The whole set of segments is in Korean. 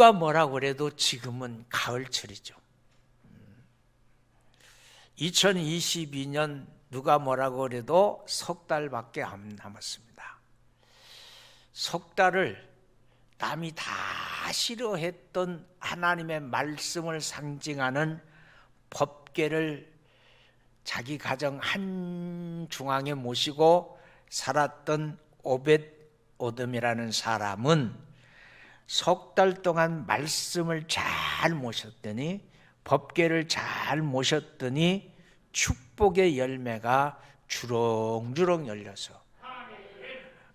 누가 뭐라고 그래도 지금은 가을철이죠. 2022년 누가 뭐라고 그래도 석 달밖에 안 남았습니다. 석 달을 남이 다 싫어했던 하나님의 말씀을 상징하는 법계를 자기 가정 한 중앙에 모시고 살았던 오벳 오듬이라는 사람은 석 달 동안 말씀을 잘 모셨더니 법계를 잘 모셨더니 축복의 열매가 주렁주렁 열려서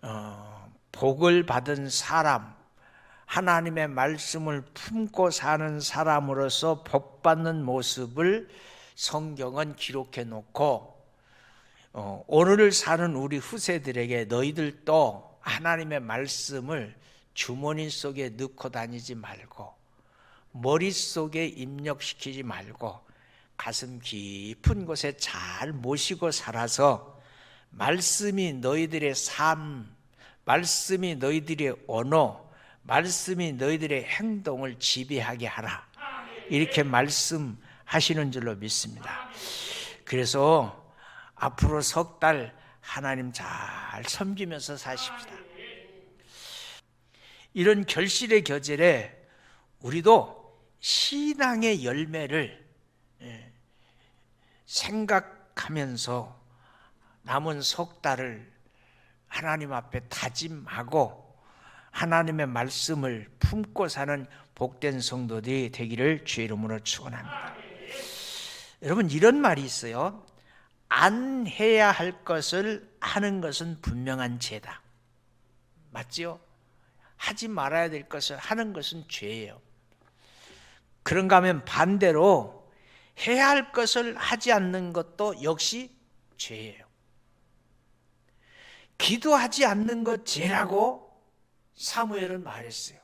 어, 복을 받은 사람 하나님의 말씀을 품고 사는 사람으로서 복 받는 모습을 성경은 기록해 놓고 어, 오늘을 사는 우리 후세들에게 너희들도 하나님의 말씀을 주머니 속에 넣고 다니지 말고 머릿속에 입력시키지 말고 가슴 깊은 곳에 잘 모시고 살아서 말씀이 너희들의 삶, 말씀이 너희들의 언어, 말씀이 너희들의 행동을 지배하게 하라. 이렇게 말씀하시는 줄로 믿습니다. 그래서 앞으로 석 달 하나님 잘 섬기면서 사십시다. 이런 결실의 겨절에 우리도 신앙의 열매를 예, 생각하면서 남은 석 달을 하나님 앞에 다짐하고 하나님의 말씀을 품고 사는 복된 성도들이 되기를 주의 이름으로 축원합니다. 여러분 이런 말이 있어요. 안 해야 할 것을 하는 것은 분명한 죄다. 맞지요? 하지 말아야 될 것을 하는 것은 죄예요. 그런가 하면 반대로 해야 할 것을 하지 않는 것도 역시 죄예요. 기도하지 않는 것 죄라고 사무엘은 말했어요.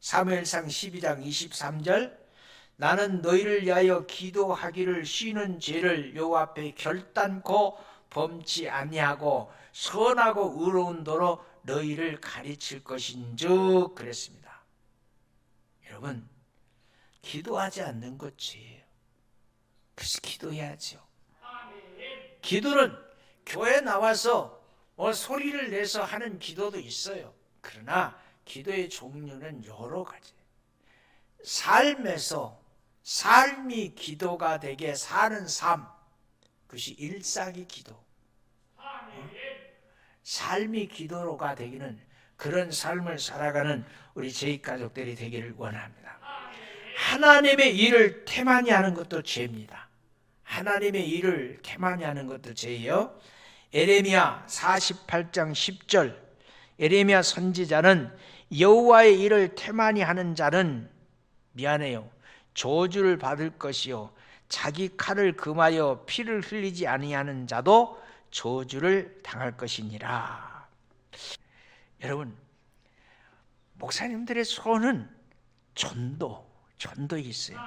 사무엘상 12장 23절 나는 너희를 위하여 기도하기를 쉬는 죄를 여호와 앞에 결단코 범치 아니하고 선하고 의로운 도로 너희를 가르칠 것인즉 그랬습니다. 여러분 기도하지 않는 것 죄예요. 그래서 기도해야죠. 기도는 교회 나와서 뭐 소리를 내서 하는 기도도 있어요. 그러나 기도의 종류는 여러 가지. 삶에서 삶이 기도가 되게 사는 삶, 그것이 일상의 기도. 삶이 기도로가 되기는 그런 삶을 살아가는 우리 제이 가족들이 되기를 원합니다. 하나님의 일을 태만히 하는 것도 죄입니다. 하나님의 일을 태만히 하는 것도 죄예요. 에레미야 48장 10절 에레미야 선지자는 여호와의 일을 태만히 하는 자는 미안해요. 저주를 받을 것이요 자기 칼을 금하여 피를 흘리지 아니하는 자도 저주를 당할 것이니라. 여러분 목사님들의 소원은 전도, 전도에 있어요.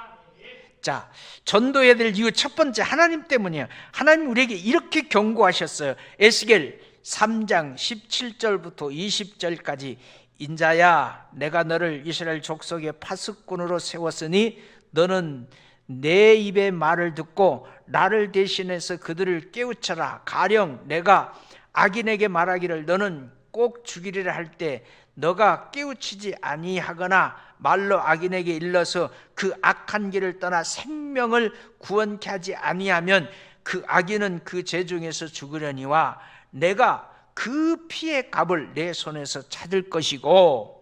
자, 전도해야 될 이유 첫 번째 하나님 때문이에요. 하나님 우리에게 이렇게 경고하셨어요. 에스겔 3장 17절부터 20절까지 인자야 내가 너를 이스라엘 족속의 파수꾼으로 세웠으니 너는 내 입의 말을 듣고 나를 대신해서 그들을 깨우쳐라. 가령 내가 악인에게 말하기를 너는 꼭 죽이리라 할 때 너가 깨우치지 아니하거나 말로 악인에게 일러서 그 악한 길을 떠나 생명을 구원케 하지 아니하면 그 악인은 그죄 중에서 죽으려니와 내가 그 피의 값을 내 손에서 찾을 것이고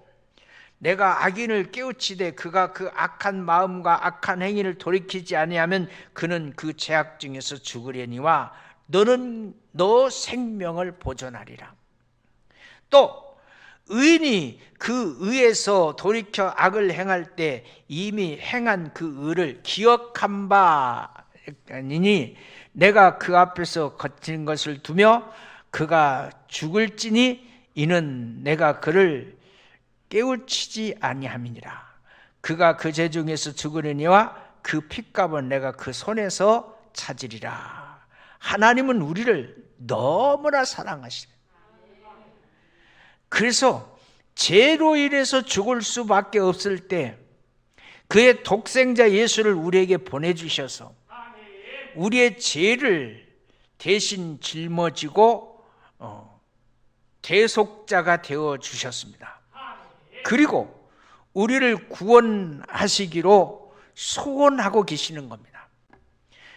내가 악인을 깨우치되 그가 그 악한 마음과 악한 행위를 돌이키지 아니하면 그는 그 죄악 중에서 죽으려니와 너는 너 생명을 보존하리라. 또 의인이 그 의에서 돌이켜 악을 행할 때 이미 행한 그 의를 기억한 바 아니니 내가 그 앞에서 거친 것을 두며 그가 죽을지니 이는 내가 그를 깨우치지 아니함이니라. 그가 그죄 중에서 죽으려니와 그 핏값은 내가 그 손에서 찾으리라. 하나님은 우리를 너무나 사랑하시네. 그래서 죄로 인해서 죽을 수밖에 없을 때 그의 독생자 예수를 우리에게 보내주셔서 우리의 죄를 대신 짊어지고 어, 대속자가 되어 주셨습니다. 그리고 우리를 구원하시기로 소원하고 계시는 겁니다.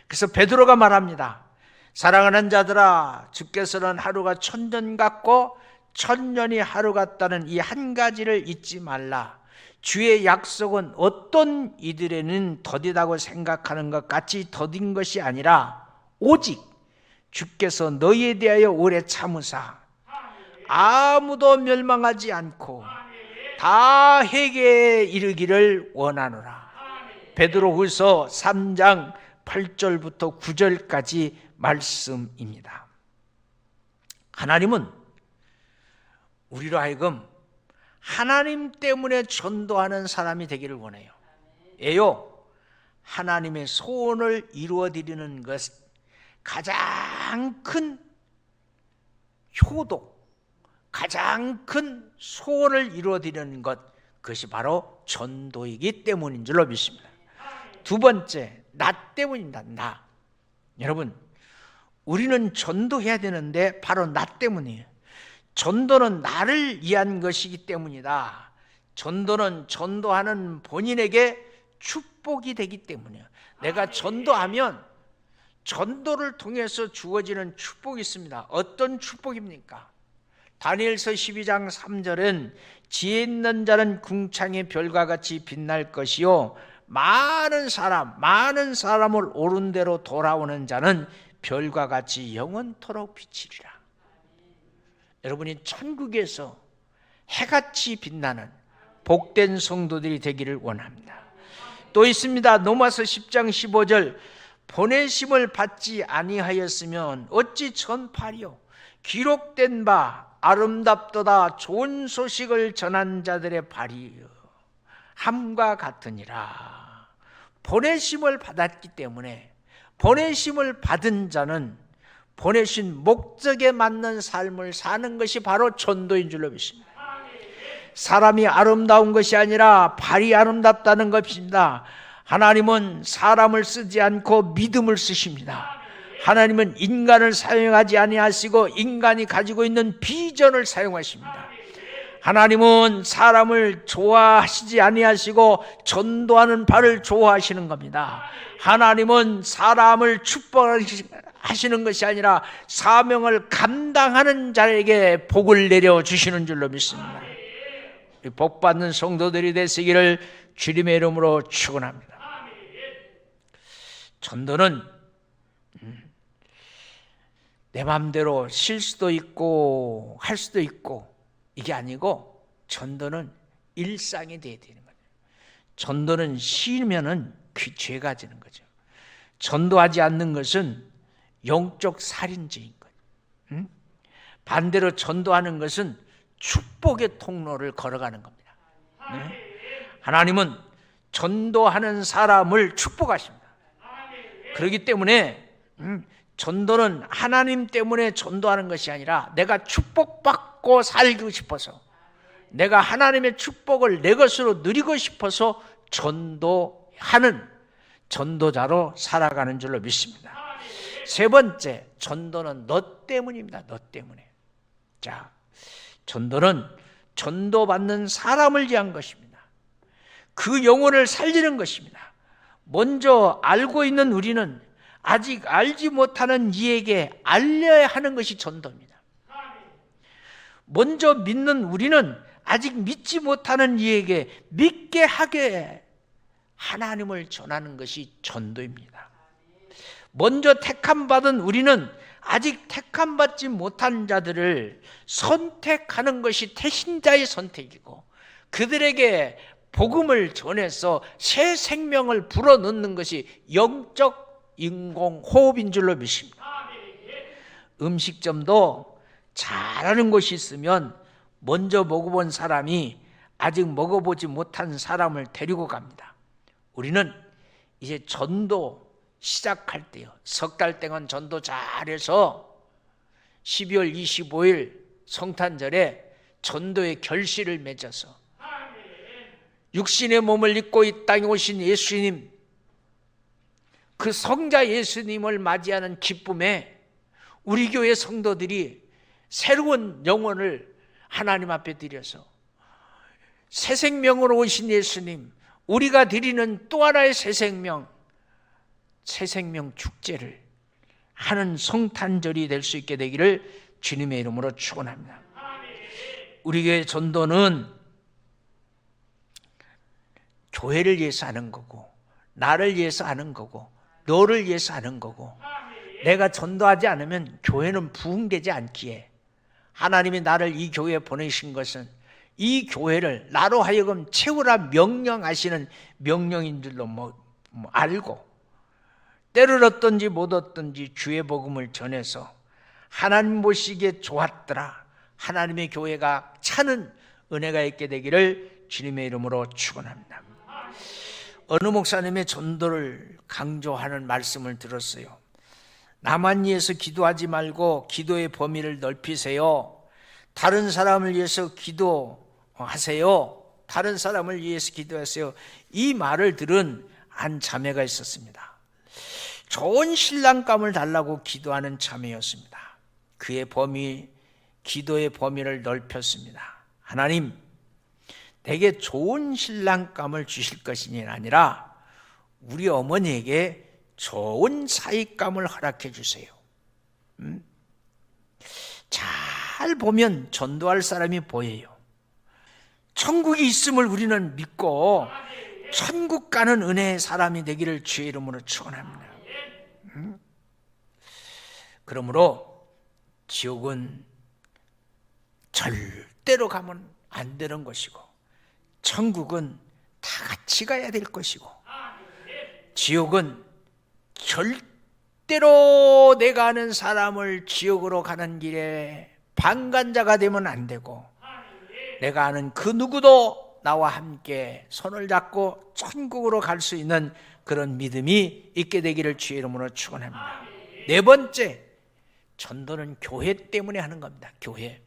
그래서 베드로가 말합니다. 사랑하는 자들아, 주께서는 하루가 천년 같고 천년이 하루 같다는 이 한 가지를 잊지 말라. 주의 약속은 어떤 이들에는 더디다고 생각하는 것 같이 더딘 것이 아니라 오직 주께서 너희에 대하여 오래 참으사 아무도 멸망하지 않고 다 회개에 이르기를 원하노라. 베드로후서 3장 8절부터 9절까지 말씀입니다. 하나님은 우리로 하여금 하나님 때문에 전도하는 사람이 되기를 원해요. 예요. 하나님의 소원을 이루어 드리는 것 가장 큰 효도, 가장 큰 소원을 이루어 드리는 것 그것이 바로 전도이기 때문인 줄로 믿습니다. 두 번째, 나 때문입니다. 나. 여러분, 우리는 전도해야 되는데 바로 나 때문이에요. 전도는 나를 위한 것이기 때문이다. 전도는 전도하는 본인에게 축복이 되기 때문이에요. 내가 전도하면 전도를 통해서 주어지는 축복이 있습니다. 어떤 축복입니까? 다니엘서 12장 3절은 지혜 있는 자는 궁창의 별과 같이 빛날 것이요 많은 사람 많은 사람을 옳은 대로 돌아오는 자는 별과 같이 영원토록 비치리라. 여러분이 천국에서 해같이 빛나는 복된 성도들이 되기를 원합니다. 또 있습니다. 로마서 10장 15절 보내심을 받지 아니하였으면 어찌 전파리요 기록된 바 아름답도다 좋은 소식을 전한 자들의 발이요 함과 같으니라 보내심을 받았기 때문에 보내심을 받은 자는 보내신 목적에 맞는 삶을 사는 것이 바로 전도인 줄로 믿습니다. 사람이 아름다운 것이 아니라 발이 아름답다는 것입니다. 하나님은 사람을 쓰지 않고 믿음을 쓰십니다. 하나님은 인간을 사용하지 아니하시고 인간이 가지고 있는 비전을 사용하십니다. 하나님은 사람을 좋아하시지 아니하시고 전도하는 바를 좋아하시는 겁니다. 하나님은 사람을 축복하시는 것이 아니라 사명을 감당하는 자에게 복을 내려 주시는 줄로 믿습니다. 복 받는 성도들이 되시기를 주님의 이름으로 축원합니다. 전도는 음, 내 마음대로 쉴 수도 있고 할 수도 있고 이게 아니고 전도는 일상이 돼야 되는 거예요. 전도는 쉬면은 그 죄가 되는 거죠. 전도하지 않는 것은 영적 살인죄인 거예요. 응? 반대로 전도하는 것은 축복의 통로를 걸어가는 겁니다. 네? 하나님은 전도하는 사람을 축복하십니다. 그렇기 때문에 음, 전도는 하나님 때문에 전도하는 것이 아니라 내가 축복받고 살고 싶어서 내가 하나님의 축복을 내 것으로 누리고 싶어서 전도하는 전도자로 살아가는 줄로 믿습니다. 세 번째, 전도는 너 때문입니다. 너 때문에. 자, 전도는 전도받는 사람을 위한 것입니다. 그 영혼을 살리는 것입니다. 먼저 알고 있는 우리는 아직 알지 못하는 이에게 알려야 하는 것이 전도입니다. 먼저 믿는 우리는 아직 믿지 못하는 이에게 믿게 하게 하나님을 전하는 것이 전도입니다. 먼저 택함 받은 우리는 아직 택함 받지 못한 자들을 선택하는 것이 태신자의 선택이고 그들에게 복음을 전해서 새 생명을 불어넣는 것이 영적 인공 호흡인 줄로 믿습니다. 음식점도 잘하는 곳이 있으면 먼저 먹어본 사람이 아직 먹어보지 못한 사람을 데리고 갑니다. 우리는 이제 전도 시작할 때요. 석 달 동안 전도 잘해서 12월 25일 성탄절에 전도의 결실을 맺어서 육신의 몸을 입고 이 땅에 오신 예수님, 그 성자 예수님을 맞이하는 기쁨에 우리 교회 성도들이 새로운 영혼을 하나님 앞에 드려서 새 생명으로 오신 예수님, 우리가 드리는 또 하나의 새 생명, 새 생명 축제를 하는 성탄절이 될 수 있게 되기를 주님의 이름으로 축원합니다. 우리 교회 전도는 교회를 위해서 하는 거고 나를 위해서 하는 거고 너를 위해서 하는 거고 내가 전도하지 않으면 교회는 부흥되지 않기에 하나님이 나를 이 교회에 보내신 것은 이 교회를 나로 하여금 채우라 명령하시는 명령인 줄로 뭐, 뭐 알고 때를 얻든지 못 얻든지 주의 복음을 전해서 하나님 보시기에 좋았더라 하나님의 교회가 차는 은혜가 있게 되기를 주님의 이름으로 축원합니다. 어느 목사님의 전도를 강조하는 말씀을 들었어요. 나만 위해서 기도하지 말고 기도의 범위를 넓히세요. 다른 사람을 위해서 기도하세요. 다른 사람을 위해서 기도하세요. 이 말을 들은 한 자매가 있었습니다. 좋은 신랑감을 달라고 기도하는 자매였습니다. 그의 범위, 기도의 범위를 넓혔습니다. 하나님, 내게 좋은 신랑감을 주실 것이 아니라 우리 어머니에게 좋은 사익감을 허락해 주세요. 음? 잘 보면 전도할 사람이 보여요. 천국이 있음을 우리는 믿고 천국 가는 은혜의 사람이 되기를 주의 이름으로 축원합니다. 음? 그러므로 지옥은 절대로 가면 안 되는 것이고 천국은 다 같이 가야 될 것이고 지옥은 절대로 내가 아는 사람을 지옥으로 가는 길에 방관자가 되면 안 되고 내가 아는 그 누구도 나와 함께 손을 잡고 천국으로 갈 수 있는 그런 믿음이 있게 되기를 주의 이름으로 축원합니다. 네 번째 전도는 교회 때문에 하는 겁니다. 교회.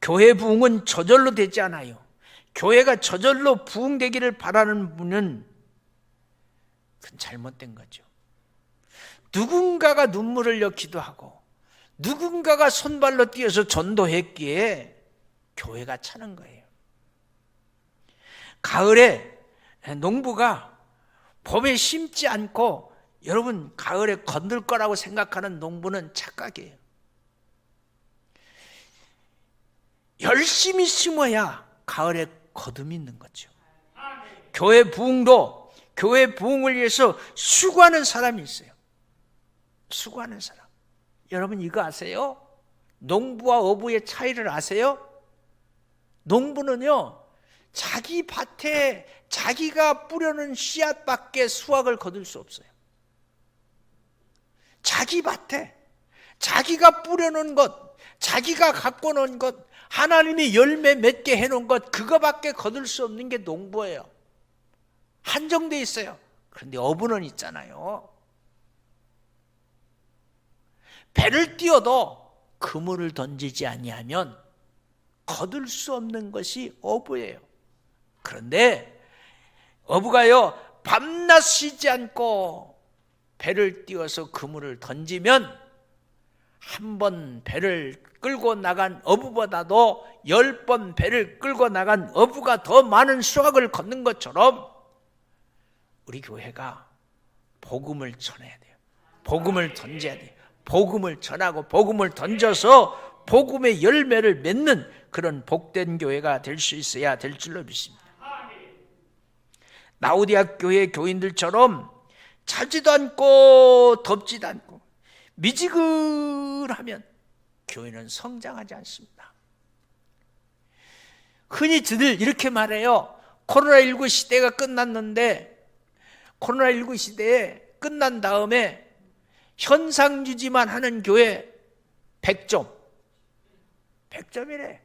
교회 부흥은 저절로 되지 않아요. 교회가 저절로 부흥되기를 바라는 분은 그건 잘못된 거죠. 누군가가 눈물을 흘기도 하고 누군가가 손발로 뛰어서 전도했기에 교회가 차는 거예요. 가을에 농부가 봄에 심지 않고 여러분 가을에 건들 거라고 생각하는 농부는 착각이에요. 열심히 심어야 가을에 거둠이 있는 거죠. 교회 부흥도 교회 부흥을 위해서 수고하는 사람이 있어요. 수고하는 사람. 여러분 이거 아세요? 농부와 어부의 차이를 아세요? 농부는요, 자기 밭에 자기가 뿌려놓은 씨앗밖에 수확을 거둘 수 없어요. 자기 밭에 자기가 뿌려놓은 것, 자기가 갖고 놓은 것, 하나님이 열매 맺게 해놓은 것, 그거밖에 거둘 수 없는 게 농부예요. 한정돼 있어요. 그런데 어부는 있잖아요. 배를 띄워도 그물을 던지지 아니하면 거둘 수 없는 것이 어부예요. 그런데 어부가요 밤낮 쉬지 않고 배를 띄워서 그물을 던지면 한 번 배를 끌고 나간 어부보다도 열 번 배를 끌고 나간 어부가 더 많은 수확을 걷는 것처럼 우리 교회가 복음을 전해야 돼요. 복음을 던져야 돼요. 복음을 전하고 복음을 던져서 복음의 열매를 맺는 그런 복된 교회가 될 수 있어야 될 줄로 믿습니다. 나우디아 교회 교인들처럼 차지도 않고 덥지도 않고 미지근하면 교회는 성장하지 않습니다. 흔히 들 이렇게 말해요. 코로나19 시대가 끝났는데 코로나19 시대에 끝난 다음에 현상 유지만 하는 교회 100점. 100점이래.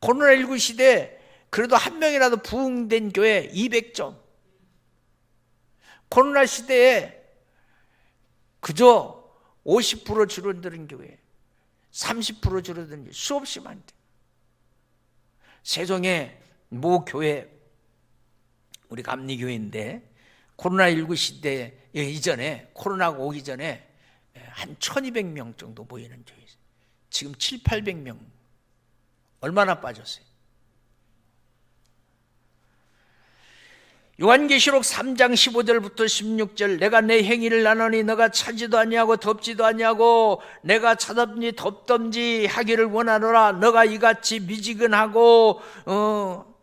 코로나19 시대에 그래도 한 명이라도 부흥된 교회 200점. 코로나 시대에 그저 50% 줄어드는 교회, 30% 줄어드는 교회 수없이 많대. 세종의 모 교회 우리 감리교회인데 코로나19 시대 이전에 코로나가 오기 전에 한 1200명 정도 모이는 교회. 지금 7, 800명 얼마나 빠졌어요? 요한계시록 3장 15절부터 16절 내가 내 행위를 나누니 너가 차지도 아니하고 덥지도 아니하고 내가 차덥니 덥던지 하기를 원하노라. 너가 이같이 미지근하고 어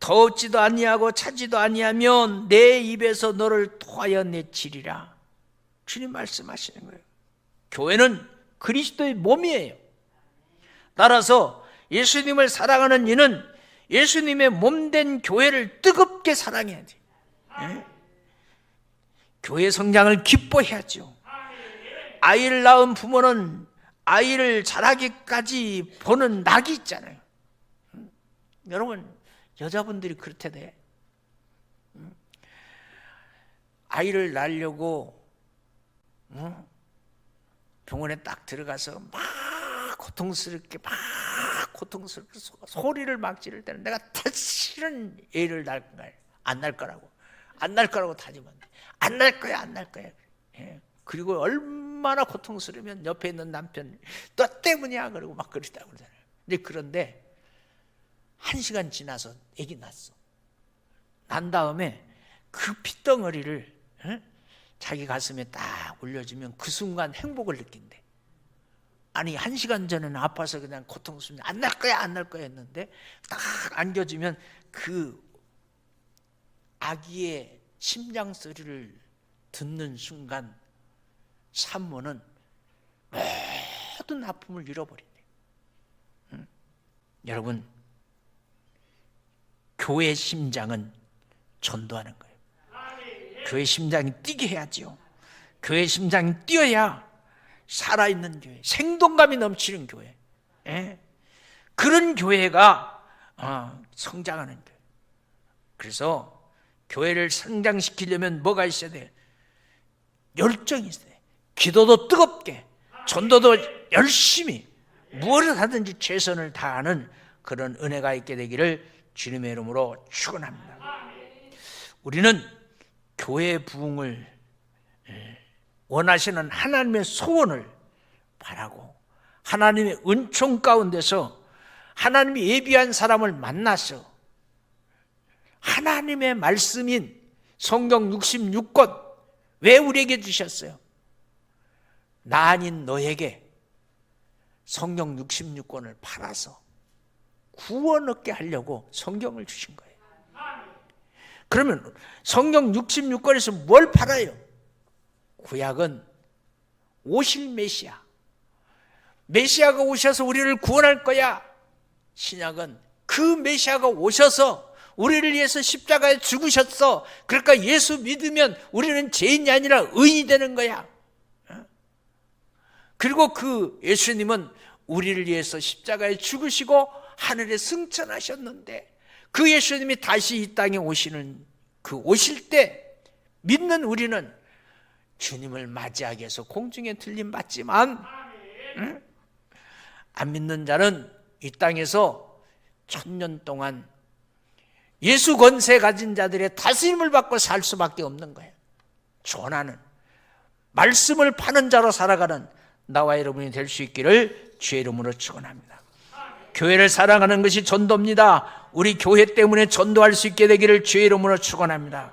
더웠지도 아니하고 차지도 아니하면 내 입에서 너를 토하여 내치리라. 주님 말씀하시는 거예요. 교회는 그리스도의 몸이에요. 따라서 예수님을 사랑하는 이는 예수님의 몸된 교회를 뜨겁게 사랑해야 돼. 예? 교회 성장을 기뻐해야죠. 아이를 낳은 부모는 아이를 자라기까지 보는 낙이 있잖아요. 음? 여러분 여자분들이 그렇대 돼. 음? 아이를 낳으려고 어? 병원에 딱 들어가서 막 고통스럽게 막 고통스럽게 소, 소리를 막 지를 때는 내가 다시는 애를 낳을 거야 안날 거라고. 안 날 거라고 다짐한 안날 거야 안 날 거야. 예. 그리고 얼마나 고통스러우면 옆에 있는 남편 너 때문이야 그러고 막 그러시다고 그러잖아요. 근데 그런데 한 시간 지나서 애기 낳았어. 난 다음에 그 핏덩어리를 예? 자기 가슴에 딱 올려주면 그 순간 행복을 느낀대 아니 한 시간 전에는 아파서 그냥 고통스럽게 안날 거야 안 날 거야 했는데 딱 안겨주면 그 아기의 심장 소리를 듣는 순간 산모는 모든 아픔을 잃어버린대. 응? 여러분 교회 심장은 전도하는 거예요. 교회 심장이 뛰게 해야지요. 교회 심장이 뛰어야 살아있는 교회, 생동감이 넘치는 교회. 예? 그런 교회가 어, 성장하는 교회. 그래서 교회를 성장시키려면 뭐가 있어야 돼? 열정이 있어야 돼. 기도도 뜨겁게, 전도도 열심히, 무엇을 하든지 최선을 다하는 그런 은혜가 있게 되기를 주님의 이름으로 축원합니다. 우리는 교회 부흥을 예, 원하시는 하나님의 소원을 바라고 하나님의 은총 가운데서 하나님이 예비한 사람을 만나서 하나님의 말씀인 성경 66권 왜 우리에게 주셨어요? 나 아닌 너에게 성경 66권을 팔아서 구원 얻게 하려고 성경을 주신 거예요. 그러면 성경 66권에서 뭘 팔아요? 구약은 오실 메시아. 메시아가 오셔서 우리를 구원할 거야. 신약은 그 메시아가 오셔서 우리를 위해서 십자가에 죽으셨어. 그러니까 예수 믿으면 우리는 죄인이 아니라 의인이 되는 거야. 그리고 그 예수님은 우리를 위해서 십자가에 죽으시고 하늘에 승천하셨는데 그 예수님이 다시 이 땅에 오시는 그 오실 때 믿는 우리는 주님을 맞이하기 위해서 공중에 들림 받지만 응? 안 믿는 자는 이 땅에서 천년 동안 예수 권세 가진 자들의 다스림을 받고 살 수밖에 없는 거예요. 전하는 말씀을 파는 자로 살아가는 나와 여러분이 될 수 있기를 주의 이름으로 축원합니다. 교회를 사랑하는 것이 전도입니다. 우리 교회 때문에 전도할 수 있게 되기를 주의 이름으로 축원합니다.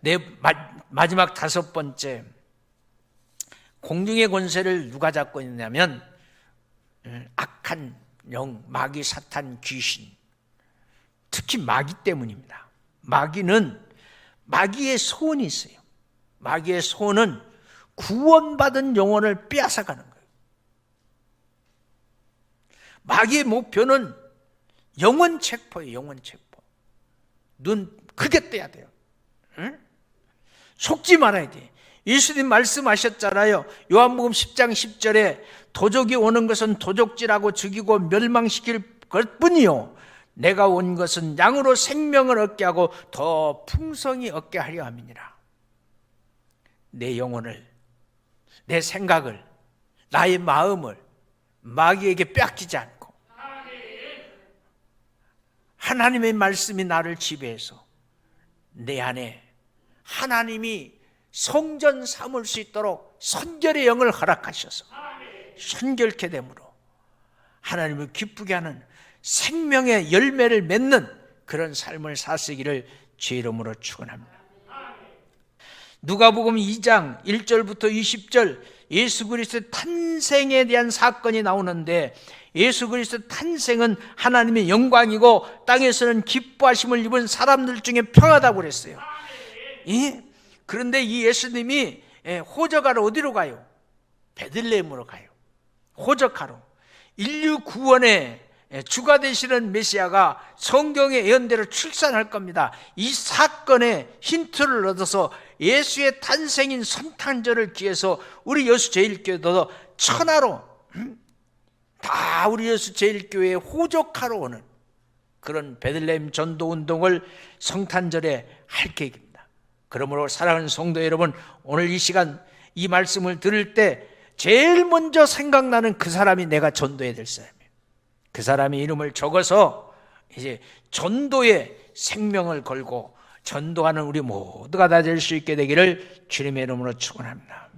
네 마지막 다섯 번째 공중의 권세를 누가 잡고 있냐면 악한 영, 마귀, 사탄, 귀신 특히 마귀 때문입니다. 마귀는 마귀의 소원이 있어요. 마귀의 소원은 구원받은 영혼을 빼앗아가는 거예요. 마귀의 목표는 영원 체포예요. 영원 체포. 눈 크게 떠야 돼요. 응? 속지 말아야 돼. 예수님 말씀하셨잖아요. 요한복음 10장 10절에 도적이 오는 것은 도적질하고 죽이고 멸망시킬 것뿐이요. 내가 온 것은 양으로 생명을 얻게 하고 더 풍성히 얻게 하려 함이니라. 내 영혼을, 내 생각을, 나의 마음을 마귀에게 뺏기지 않고 하나님의 말씀이 나를 지배해서 내 안에 하나님이 성전 삼을 수 있도록 선결의 영을 허락하셔서 선결케 되므로 하나님을 기쁘게 하는 생명의 열매를 맺는 그런 삶을 사시기를 주의 이름으로 축원합니다. 누가복음 2장 1절부터 20절 예수 그리스도의 탄생에 대한 사건이 나오는데 예수 그리스도 탄생은 하나님의 영광이고 땅에서는 기뻐하심을 입은 사람들 중에 평하다고 그랬어요. 예? 그런데 이 예수님이 예, 호적하러 어디로 가요? 베들레헴으로 가요. 호적하러. 인류 구원의 예, 주가 되시는 메시아가 성경의 예언대로 출산할 겁니다. 이 사건의 힌트를 얻어서 예수의 탄생인 성탄절을 기해서 우리 여수 제일교회도 천하로 음, 다 우리 여수 제일교회에 호적하러 오는 그런 베들레헴 전도 운동을 성탄절에 할 계획입니다. 그러므로 사랑하는 성도 여러분, 오늘 이 시간 이 말씀을 들을 때 제일 먼저 생각나는 그 사람이 내가 전도해야 될 사람이에요. 그 사람의 이름을 적어서 이제 전도의 생명을 걸고 전도하는 우리 모두가 다 될 수 있게 되기를 주님의 이름으로 축원합니다.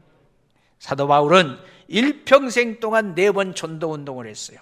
사도 바울은 일평생 동안 네 번 전도 운동을 했어요.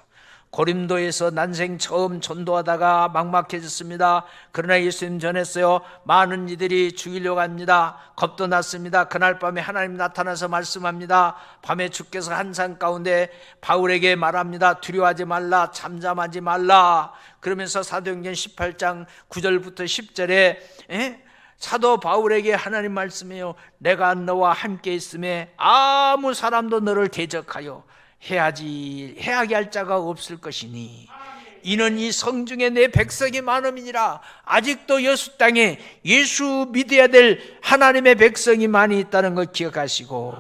고림도에서 난생 처음 전도하다가 막막해졌습니다. 그러나 예수님 전했어요. 많은 이들이 죽이려고 합니다. 겁도 났습니다. 그날 밤에 하나님 나타나서 말씀합니다. 밤에 주께서 한산 가운데 바울에게 말합니다. 두려워하지 말라, 잠잠하지 말라. 그러면서 사도행전 18장 9절부터 10절에 에? 사도 바울에게 하나님 말씀해요. 내가 너와 함께 있음에 아무 사람도 너를 대적하여 해야지 해하게 할 자가 없을 것이니 이는 이 성중에 내 백성이 많음이니라 아직도 여수 땅에 예수 믿어야 될 하나님의 백성이 많이 있다는 걸 기억하시고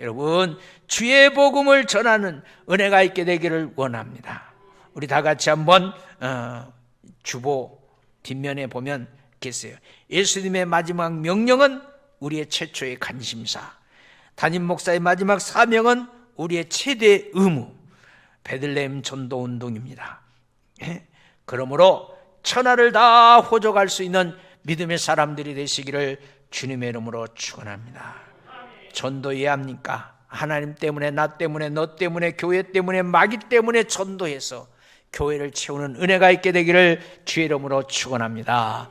여러분 주의 복음을 전하는 은혜가 있게 되기를 원합니다. 우리 다 같이 한번 어, 주보 뒷면에 보면 계세요. 예수님의 마지막 명령은 우리의 최초의 관심사. 담임 목사의 마지막 사명은 우리의 최대 의무. 베들레헴 전도 운동입니다. 예? 그러므로 천하를 다 호족할 수 있는 믿음의 사람들이 되시기를 주님의 이름으로 축원합니다. 전도해야 합니까? 하나님 때문에 나 때문에 너 때문에 교회 때문에 마귀 때문에 전도해서 교회를 채우는 은혜가 있게 되기를 주의 이름으로 축원합니다.